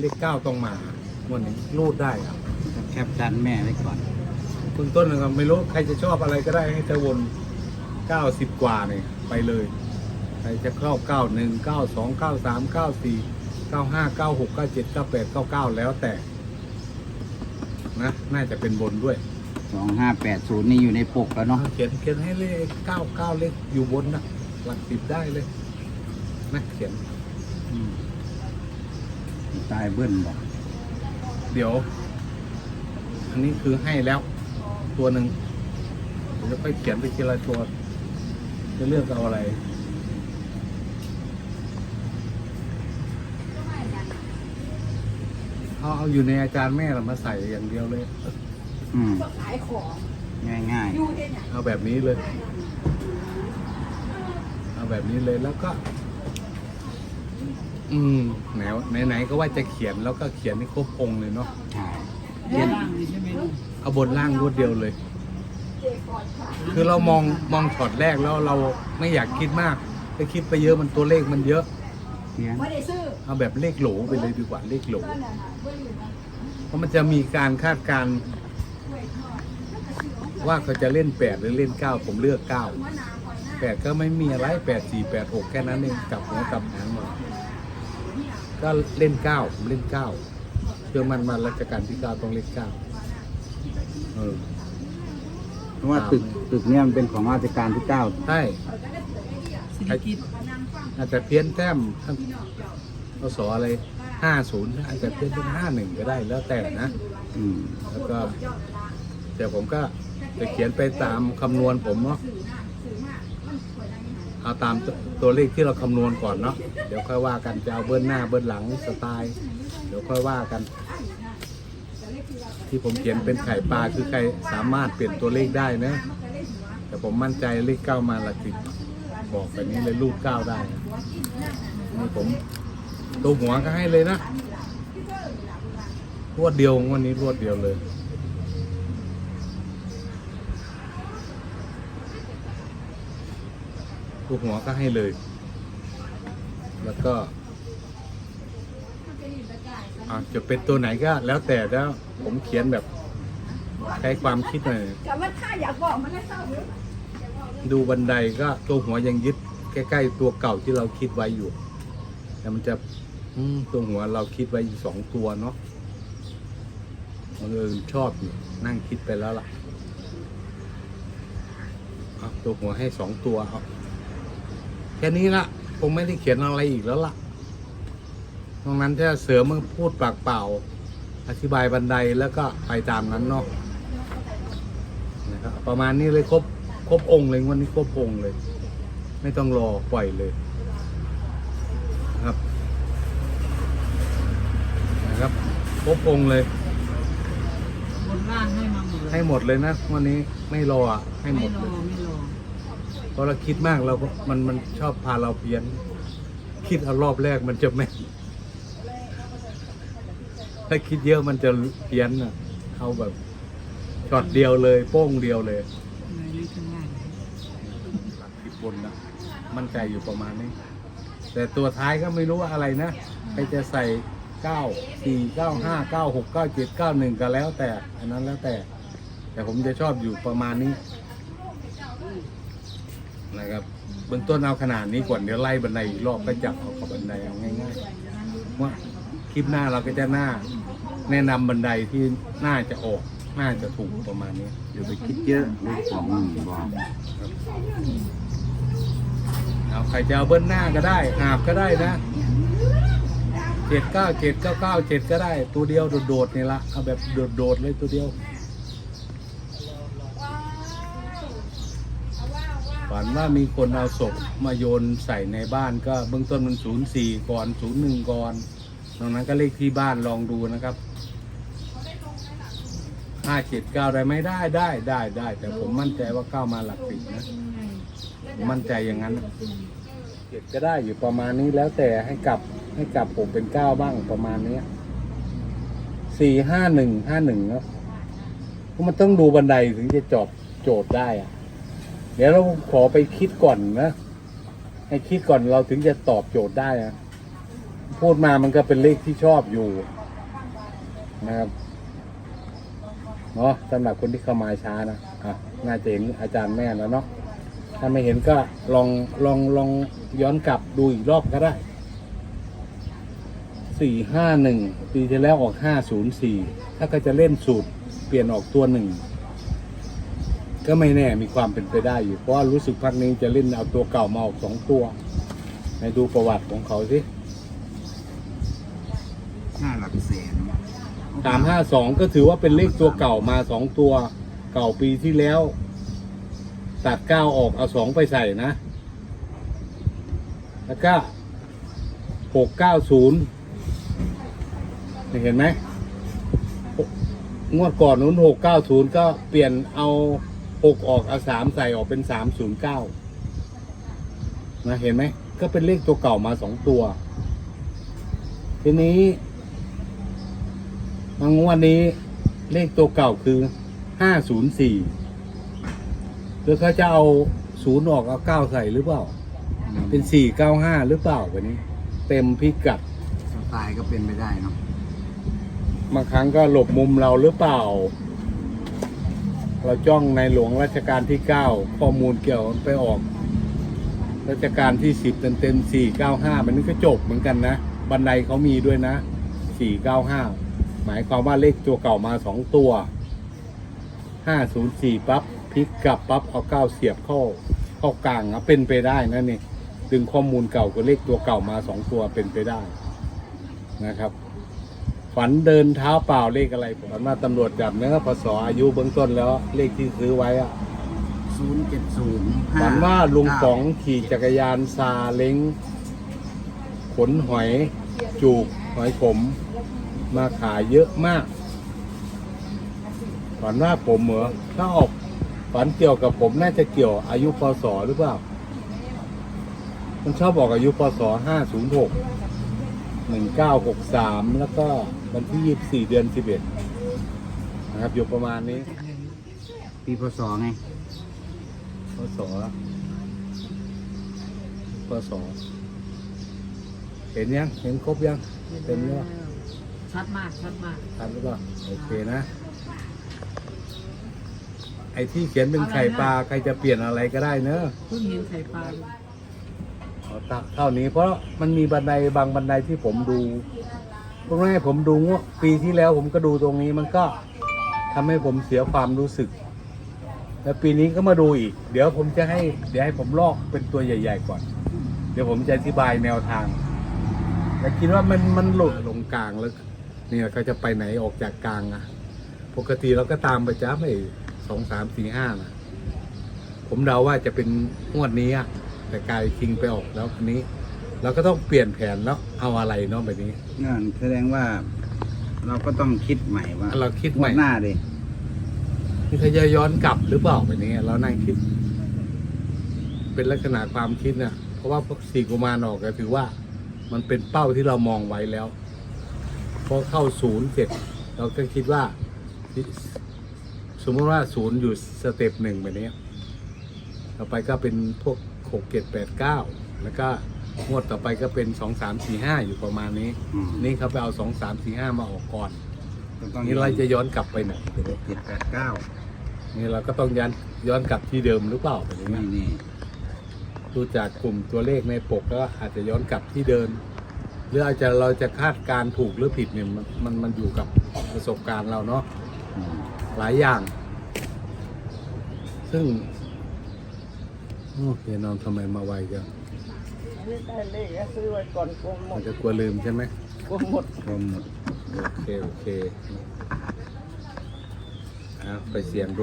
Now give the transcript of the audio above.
เลขเก้าต้องมาวันนี้รูดได้ครับแคปดันแม่ไว้ก่อนเบื้องต้นนะครับไม่รู้ ใครจะชอบอะไรก็ได้ให้เธอวนเก้าสิบกว่าเนี่ยไปเลย ใครจะเข้าเก้าหนึ่งเก้าสองเก้าสามเก้าสี่เก้าห้าเก้าหกเก้าเจ็ดเก้าแปดเก้าเก้าแล้วแต่ นะ น่าจะเป็นบนด้วยสองห้าแปดศูนย์นี่อยู่ในปกแล้วเนาะเขียนเขียนให้เลขเก้าเก้าเลขอยู่บนนะหลักสิบได้เลยนะเขียนอืม ตายเบิ้ลบอกเดี๋ยว อันนี้คือให้แล้ว ตัวหนึ่งผมจะค่อยเขียนไปทีละตัว จะเลือกเอาอะไรเอาเอาอยู่ในอาจารย์แม่เรามาใส่อย่างเดียวเลย อืมขายของง่ายง่ายอยู่ที่เนี่ยเอาแบบนี้เลย เอาแบบนี้เลยแล้วก็ อืมไหนไหนๆก็ว่าจะเขียนแล้วก็เขียนให้ครบองค์เลยเนาะๆใช่เรื่องเอาบนล่างรวดเดียวเลยเจก่อนค่ะคือเรามองมองช็อตแรกแล้วเราไม่อยากคิดมากถ้าคิดไปเยอะมันตัวเลขมันเยอะเขียนไม่ได้ซื้อเอาแบบเลขโหลไปเลยดีกว่าเลขโหลก็นั่นน่ะเว้ยอยู่นะเพราะมันจะมีการคาดการณ์ว่าเขาจะเล่นแปดหรือเล่นเก้าผมเลือกเก้าแปดก็ไม่มีอะไรแปดสี่แปดหกแค่นั้นเองกลับหัวกลับหางมา ก็เล่นเก้าผมเล่นเก้าเชื่อมันมารัชกาลที่เก้าต้องเล่นเก้าเออเพราะว่าตึกตึกเนี่ยมันเป็นของราชการที่เก้าใช่อาจจะเพี้ยนแต้มท่านพศอะไรห้าศูนย์อาจจะเพี้ยนเป็นห้าหนึ่งก็ได้แล้วแต่นะอืมแล้วก็เดี๋ยวผมก็จะเขียนไปตามคำนวณผมเนาะ เอาตามตัวเลขที่เราคำนวณก่อนเนาะเดี๋ยวค่อยว่ากันจะเอาเบิ้ลหน้าเบิ้ลหลังสไตล์ เดี๋ยวค่อยว่ากัน ที่ผมเขียนเป็นไข่ปลาคือใครสามารถเปลี่ยนตัวเลขได้นะ แต่ผมมั่นใจเลขเก้ามาหลักสิบบอกแบบนี้เลยลูกเก้าได้นี่ผมตัวหัวก็ให้เลยนะรวดเดียววันนี้รวดเดียวเลย ตัวหัวก็ให้เลย แล้วก็อะจะเป็นตัวไหนก็แล้วแต่แล้วผมเขียนแบบใช้ความคิดหน่อยแต่ว่าถ้าอยากบอกมันได้เศร้าหรือดูบันไดก็ตัวหัวยังยึดใกล้ๆตัวเก่าที่เราคิดไว้อยู่ แต่มันจะตัวหัวเราคิดไว้อีกสองตัวเนาะมันเออชอบอยู่นั่งคิดไปแล้วล่ะตัวหัวให้สองตัวเอา แค่นี้ละคงไม่ได้เขียนอะไรอีกแล้วล่ะตรงนั้นถ้าเสริมมันพูดปากเปล่า อธิบายบันไดแล้วก็ไปตามนั้นเนาะนะครับประมาณนี้เลยครบครบองค์เลยวันนี้ครบองค์เลย ไม่ต้องรอปล่อยเลยนะครับนะครับครบองค์เลยบนล่างให้มาหมดเลยให้หมดเลยนะวันนี้ไม่รออะให้หมไม่ดรเลอยไม่รอเพราะเราคิดมากเราก็มันมันชอบพาเราเพี้ยน คิดเอารอบแรกมันจะแม่นถ้าคิดเยอะมันจะเพี้ยนอะเอาแบบช็อตเดียวเลย โป้งเดียวเลยในนี้ข้างล่างหลักสิบบนนะมั่นใจอยู่ประมาณนี้ แต่ตัวท้ายก็ไม่รู้ว่าอะไรนะใครจะใส่เก้าสี่เก้าห้าเก้าหกเก้าเจ็ดเก้าหนึ่งก็แล้วแต่ อันนั้นแล้วแต่ แต่ผมจะชอบอยู่ประมาณนี้ นะครับเบื้องต้นเอาขนาดนี้ก่อนเดี๋ยวไล่บันไดอีกรอบก็จับเอากับบันไดเอาง่ายๆว่าคลิปหน้าเราก็จะหน้า แนะนำบันไดที่น่าจะออกน่าจะถูกประมาณนี้เดี๋ยวไปคิดเยอะเลขสองหนึ่งบอกเอาใครจะเอาเบิ้ลหน้าก็ได้หาบก็ได้นะเจ็ดเก้าเจ็ดเก้าเก้าเจ็ดก็ได้ ตัวเดียวโดดๆนี่ละเอาแบบโดดๆเลยตัวเดียว ฝันว่ามีคนเอาศพมาโยนใส่ในบ้านก็เบื้องต้นมันศูนย์สี่ก่อนศูนย์หนึ่งก่อนตรงนั้นก็เลขที่บ้านลองดูนะครับห้าเจ็ดเก้าได้ไหมได้ได้ได้ได้ แต่ผมมั่นใจว่าเก้ามาหลักสิบนะผมมั่นใจอย่างนั้นเจ็ดก็ได้อยู่ประมาณนี้แล้วแต่ให้กลับให้กลับผมเป็นเก้าบ้างประมาณเนี้ยสี่ห้าหนึ่งห้าหนึ่งเนาะเพราะมันต้องดูบันไดถึงจะจบโจทย์ได้อะ เดี๋ยวเราขอไปคิดก่อนนะ ให้คิดก่อนเราถึงจะตอบโจทย์ได้อะพูดมามันก็เป็นเลขที่ชอบอยู่ นะครับเนาะสำหรับคนที่เข้ามาช้านะอะน่าจะเห็นอาจารย์แม่แล้วเนาะถ้าไม่เห็นก็ลองลองลองย้อนกลับดูอีกรอบก็ได้สี่ห้าหนึ่งปีที่แล้วออกห้าศูนย์สี่ถ้าก็จะเล่นสูตรเปลี่ยนออกตัวหนึ่ง ก็ไม่แน่มีความเป็นไปได้อยู่ เพราะว่ารู้สึกพักนี้จะเล่นเอาตัวเก่ามาออกสองตัวในดูประวัติของเขาสิห้าหลักแสนสามห้าสองก็ถือว่าเป็นเลขตัวเก่ามาสองตัวเก่าปีที่แล้ว ตัดเก้าออกเอาสองไปใส่นะ แล้วก็หกเก้าศูนย์เห็นไหมงวดก่อนนู้นหกเก้าศูนย์ก็เปลี่ยนเอา หกออกเอาสามใส่ออกเป็นสามศูนย์เก้านะเห็นไหมก็เป็นเลขตัวเก่ามาสองตัว ทีนี้มางวดนี้ เลขตัวเก่าคือห้าศูนย์สี่หรือเขาจะเอาศูนย์ออกเอาเก้าใส่หรือเปล่า เป็นสี่เก้าห้าหรือเปล่าวันนี้ เต็มพิกัดสไตล์ก็เป็นไปได้เนาะบางครั้งก็หลบมุมเราหรือเปล่า เราจ้องในหลวงรัชกาลที่เก้าข้อมูลเกี่ยวไปออก รัชกาลที่สิบเต็มเต็มสี่เก้าห้ามันนี่ก็จบเหมือนกันนะ บันไดเขามีด้วยนะสี่เก้าห้าหมายความว่าเลขตัวเก่ามาสองตัวห้าศูนย์สี่ปั๊บพลิกกลับปั๊บเอาเก้าเสียบเข้าเข้ากลางนะเป็นไปได้นะนี่ดึงข้อมูลเก่ากับเลขตัวเก่ามาสองตัวเป็นไปได้นะครับ ฝันเดินเท้าเปล่าเลขอะไรผมฝันว่าตำรวจจับเนื้อพศอายุเบื้องต้นแล้วเลขที่ซื้อไว้อะศูนย์เจ็ดศูนย์ฝันว่าลุงป๋องขี่จักรยานซาเล้งขนหอยจูกหอยขม มาขายเยอะมากฝันว่าผมเหรอถ้าออกฝันเกี่ยวกับผมน่าจะเกี่ยวอายุพศหรือเปล่า มันชอบบอกอายุพศห้าศูนย์หกหนึ่งเก้าหกสามแล้วก็ วันที่ยี่สี่เดือนสิบเอ็ดนะครับ อยู่ประมาณนี้ปีพศไงพศพศเห็นยัง เห็นครบยังเต็มแล้วชัดมาก ชัดมากทันหรือเปล่าโอเคนะ ไอ้ที่เขียนเป็นไข่ปลาใครจะเปลี่ยนอะไรก็ได้เนอะเพิ่งเห็นไข่ปลาเอาตะเท่านี้เพราะมันมีบันไดบางบันไดที่ผมดู ตรงแรกผมดูงวดปีที่แล้วผมก็ดูตรงนี้มันก็ทำให้ผมเสียความรู้สึก แล้วปีนี้ก็มาดูอีก เดี๋ยวผมจะให้ เดี๋ยวให้ผมลอกเป็นตัวใหญ่ ๆ ก่อน เดี๋ยวผมจะอธิบายแนวทางแต่คิดว่ามันมันหลุดลงกลางแล้วเนี่ยเขาจะไปไหนออกจากกลางอะปกติเราก็ตามไปจ้าไม่สองสามสี่ห้านะผมเดาว่าจะเป็นงวดนี้อะแต่กลายคิงไปออกแล้วอันนี้ เราก็ต้องเปลี่ยนแผนแล้วเอาอะไรเนาะแบบนี้ นั่นแสดงว่า เราก็ต้องคิดใหม่ว่าเราคิดงใหวม่ดหน้าดินี่เขาจะย้อนกลับหรือเปล่าแบบนี้ เรานั่งคิด เป็นลักษณะความคิดนะเพราะว่าพวกสี่กุมารออกก็ถือว่า มันเป็นเป้าที่เรามองไว้แล้วพอเข้าศูนย์เสร็จเราก็คิดว่า สมมติว่าศูนย์อยู่สเต็ปหนึ่งแบบนี้ ต่อไปก็เป็นพวกหกเจ็ดแปดเก้าแล้วก็ งวดต่อไปก็เป็นสองสามสี่ห้าอยู่ประมาณนี้ อืม นี่เขาไปเอาสองสามสี่ห้ามาออกก่อน ก็ต้องนี่เราจะย้อนกลับไปไหนเจ็ดแปดเก้านี่เราก็ต้องย้อนย้อนกลับที่เดิมหรือเปล่าแบบนี้นี่นี่ดูจากกลุ่มตัวเลขในปกก็อาจจะย้อนกลับที่เดิมหรืออาจจะเราจะคาดการณ์ถูกหรือผิดเนี่ยมันมันมันอยู่กับประสบการณ์เราเนาะ อืมหลายอย่าง ซึ่ง โอ้เฮียนอนทำไมมาไวจัง ไม่ได้เลขอะซื้อไว้ก่อนกลัวหมมัดนจะกลัวลืมใช่ไหมกลัวหมดรวมหมดโอเค โอเคเอาไปเสี่ยงรุก